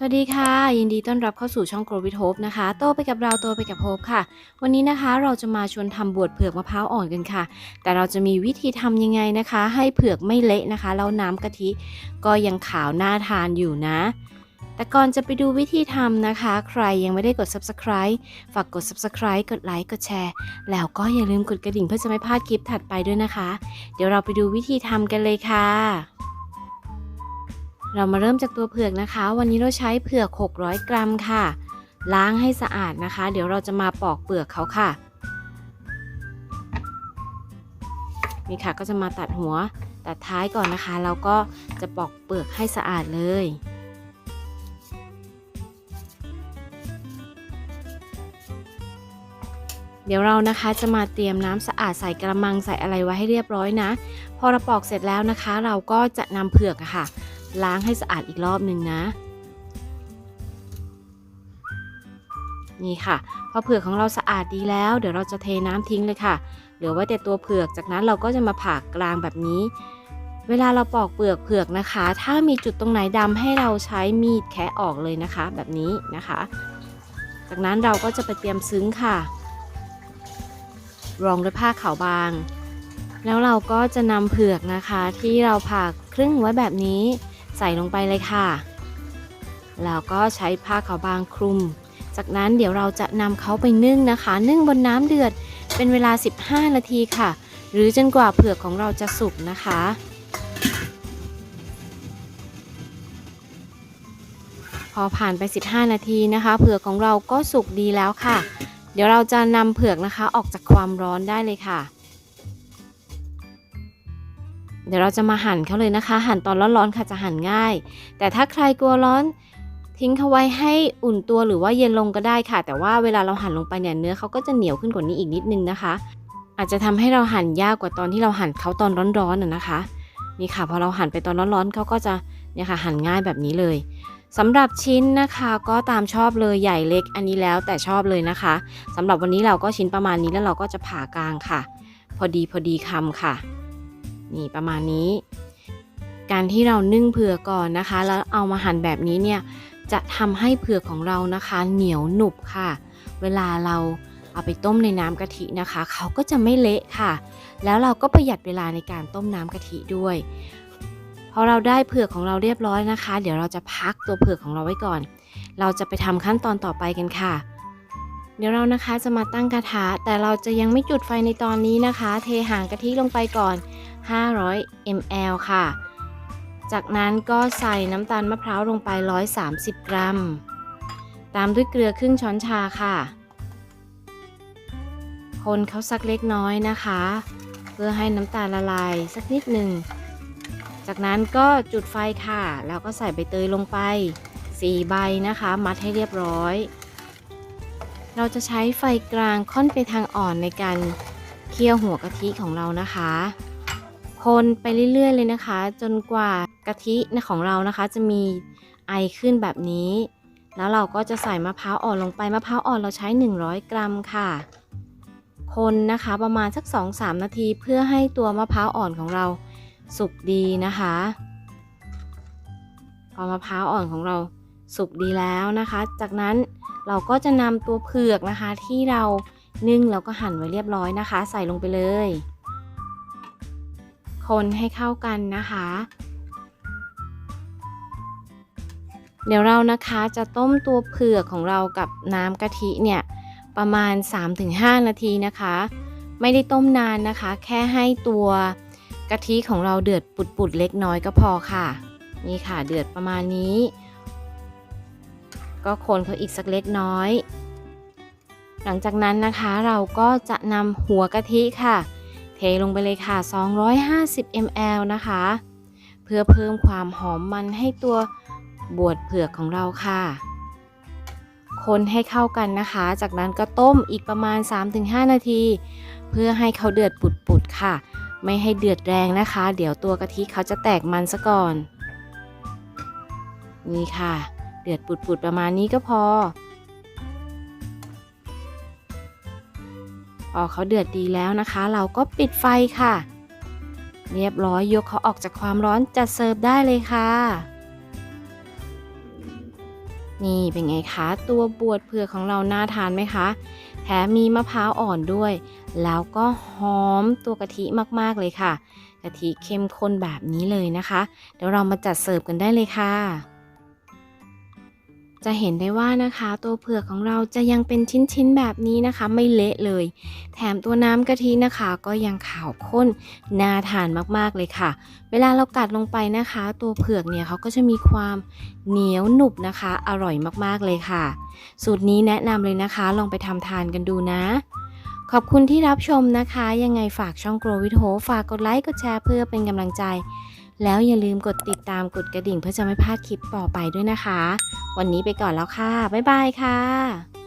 สวัสดีค่ะ ยินดีต้อนรับเข้าสู่ช่อง Grow with Hope นะคะ โตไปกับเราโตไปกับโฮปค่ะ วันนี้นะคะเราจะมาชวนทำบวชเผือกมะพร้าวอ่อนกันค่ะ แต่เราจะมีวิธีทำยังไงนะคะ ให้เผือกไม่เละนะคะแล้วน้ำกะทิก็ยังขาวน่าทานอยู่นะ แต่ก่อนจะไปดูวิธีทำนะคะ ใครยังไม่ได้กด subscribe ฝากกด subscribe กดไลค์กดแชร์ แล้วก็อย่าลืมกดกระดิ่งเพื่อจะไม่พลาดคลิปถัดไปด้วยนะคะ เดี๋ยวเราไปดูวิธีทำกันเลยค่ะ เรามาเริ่มจากตัวเผือกนะคะ วันนี้เราใช้เผือก 600 กรัมค่ะ ล้างให้สะอาดนะคะ เดี๋ยวเราจะมาปอกเปลือกเขาค่ะนี่ค่ะก็จะมาตัดหัวตัดท้ายก่อนนะคะแล้วก็จะปอกเปลือกให้สะอาดเลยเดี๋ยวเรานะคะจะมาเตรียมน้ำสะอาดใส่กระมังใส่อะไรไว้ให้เรียบร้อยนะ พอเราปอกเสร็จแล้วนะคะ เราก็จะนำเผือกอะค่ะ ล้างให้สะอาดอีกรอบหนึ่งนะ นี่ค่ะ พอเผือกของเราสะอาดดีแล้ว เดี๋ยวเราจะเทน้ำทิ้งเลยค่ะ เหลือไว้แต่ตัวเผือกจากนั้นเราก็จะมาผ่ากลางแบบนี้ เวลาเราปอกเปลือกเผือกนะคะ ถ้ามีจุดตรงไหนดำให้เราใช้มีดแคะออกเลยนะคะ แบบนี้นะคะ จากนั้นเราก็จะไปเตรียมซึ้งค่ะ รองด้วยผ้าขาวบางแล้วเราก็จะนำเผือกนะคะที่เราผ่าครึ่งไว้แบบนี้ ใส่ลงไปเลยค่ะ แล้วก็ใช้ผ้าขาวบางคลุม จากนั้นเดี๋ยวเราจะนำเขาไปนึ่งนะคะ นึ่งบนน้ำเดือดเป็นเวลา 15 นาทีค่ะ หรือจนกว่าเผือกของเราจะสุกนะคะพอผ่านไป 15 นาทีนะคะ เผือกของเราก็สุกดีแล้วค่ะ เดี๋ยวเราจะนำเผือกนะคะออกจากความร้อนได้เลยค่ะ เดี๋ยวเราจะมาหั่นเขาเลยนะคะ หั่นตอนร้อนๆค่ะจะหั่นง่าย แต่ถ้าใครกลัวร้อน ทิ้งเขาไว้ให้อุ่นตัวหรือว่าเย็นลงก็ได้ค่ะ แต่ว่าเวลาเราหั่นลงไปเนี่ยเนื้อเขาก็จะเหนียวขึ้นกว่านี้อีกนิดนึงนะคะ อาจจะทำให้เราหั่นยากกว่าตอนที่เราหั่นเขาตอนร้อนๆน่ะนะคะ นี่ค่ะพอเราหั่นไปตอนร้อนๆเขาก็จะเนี่ยค่ะหั่นง่ายแบบนี้เลยสำหรับชิ้นนะคะก็ตามชอบเลยใหญ่เล็กอันนี้แล้วแต่ชอบเลยนะคะสำหรับวันนี้เราก็ชิ้นประมาณนี้แล้วเราก็จะผ่ากลางค่ะ พอดีพอดีคำค่ะ นี่ประมาณนี้ การที่เรานึ่งเผือกก่อนนะคะ แล้วเอามาหั่นแบบนี้เนี่ยจะทำให้เผือกของเรานะคะ เหนียวหนุบค่ะ เวลาเราเอาไปต้มในน้ำกะทินะคะ เขาก็จะไม่เละค่ะ แล้วเราก็ประหยัดเวลาในการต้มน้ำกะทิด้วยพอเราได้เผือกของเราเรียบร้อยนะคะ เดี๋ยวเราจะพักตัวเผือกของเราไว้ก่อน เราจะไปทำขั้นตอนต่อไปกันค่ะ เดี๋ยวเรานะคะจะมาตั้งกระทะแต่เราจะยังไม่จุดไฟในตอนนี้นะคะ เทหางกะทิลงไปก่อน 500 ml ค่ะ จากนั้นก็ใส่น้ำตาลมะพร้าวลงไป 130 กรัม ตามด้วยเกลือครึ่งช้อนชาค่ะ คนเขาสักเล็กน้อยนะคะ เพื่อให้น้ำตาลละลายสักนิดหนึ่ง จากนั้นก็จุดไฟค่ะ แล้วก็ใส่ใบเตยลงไป 4 ใบนะคะ มัดให้เรียบร้อยเราจะใช้ไฟกลางค่อนไปทางอ่อนในการเคี่ยวหัวกะทิของเรานะคะ คนไปเรื่อยๆ เลยนะคะ จนกว่ากะทิของเรานะคะ จะมีไอขึ้นแบบนี้ แล้วเราก็จะใส่มะพร้าวอ่อนลงไปมะพร้าวอ่อนเราใช้ 100 กรัมค่ะ คนนะคะประมาณสัก 2-3 นาทีเพื่อให้ตัวมะพร้าวอ่อนของเราสุกดีนะคะ พอมะพร้าวอ่อนของเราสุกดีแล้วนะคะ จากนั้นเราก็จะนำตัวเผือกนะคะที่เรานึ่งแล้วก็หั่นไว้เรียบร้อยนะคะ ใส่ลงไปเลย คนให้เข้ากันนะคะ เดี๋ยวเรานะคะจะต้มตัวเผือกของเรากับน้ำกะทิเนี่ยประมาณ 3-5 นาทีนะคะ ไม่ได้ต้มนานนะคะ แค่ให้ตัวกะทิของเราเดือดปุดๆเล็กน้อยก็พอค่ะ นี่ค่ะเดือดประมาณนี้ ก็คนเขาอีกสักเล็กน้อย หลังจากนั้นนะคะเราก็จะนำหัวกะทิค่ะ เทลงไปเลยค่ะ 250 ml นะคะ เพื่อเพิ่มความหอมมันให้ตัวบวดเผือกของเราค่ะ คนให้เข้ากันนะคะ จากนั้นก็ต้มอีกประมาณ 3-5 นาที เพื่อให้เขาเดือดปุดๆค่ะ ไม่ให้เดือดแรงนะคะ เดี๋ยวตัวกะทิเขาจะแตกมันซะก่อน นี่ค่ะ เดือดปุดๆประมาณนี้ก็พอ เขาเดือดดีแล้วนะคะ เราก็ปิดไฟค่ะ เรียบร้อยยกเขาออกจากความร้อนจัดเสิร์ฟได้เลยค่ะ นี่เป็นไงคะ ตัวบวชเผือกของเราน่าทานไหมคะ แถมมีมะพร้าวอ่อนด้วย แล้วก็หอมตัวกะทิมากๆเลยค่ะกะทิเข้มข้นแบบนี้เลยนะคะ เดี๋ยวเรามาจัดเสิร์ฟกันได้เลยค่ะ จะเห็นได้ว่านะคะตัวเผือกของเราจะยังเป็นชิ้นๆแบบนี้นะคะ ไม่เละเลย แถมตัวน้ำกะทินะคะ ก็ยังขาวข้นน่าทานมากๆเลยค่ะ เวลาเรากัดลงไปนะคะ ตัวเผือกเนี่ยเขาก็จะมีความเหนียวหนุบนะคะ อร่อยมากๆเลยค่ะ สูตรนี้แนะนำเลยนะคะ ลองไปทำทานกันดูนะขอบคุณที่รับชมนะคะ ยังไงฝากช่อง Grow with Hope ฝากกดไลค์ กดแชร์เพื่อเป็นกำลังใจ แล้วอย่าลืมกดติดตามกดกระดิ่งเพื่อจะไม่พลาดคลิปต่อไปด้วยนะคะ วันนี้ไปก่อนแล้วค่ะ บ๊ายบายค่ะ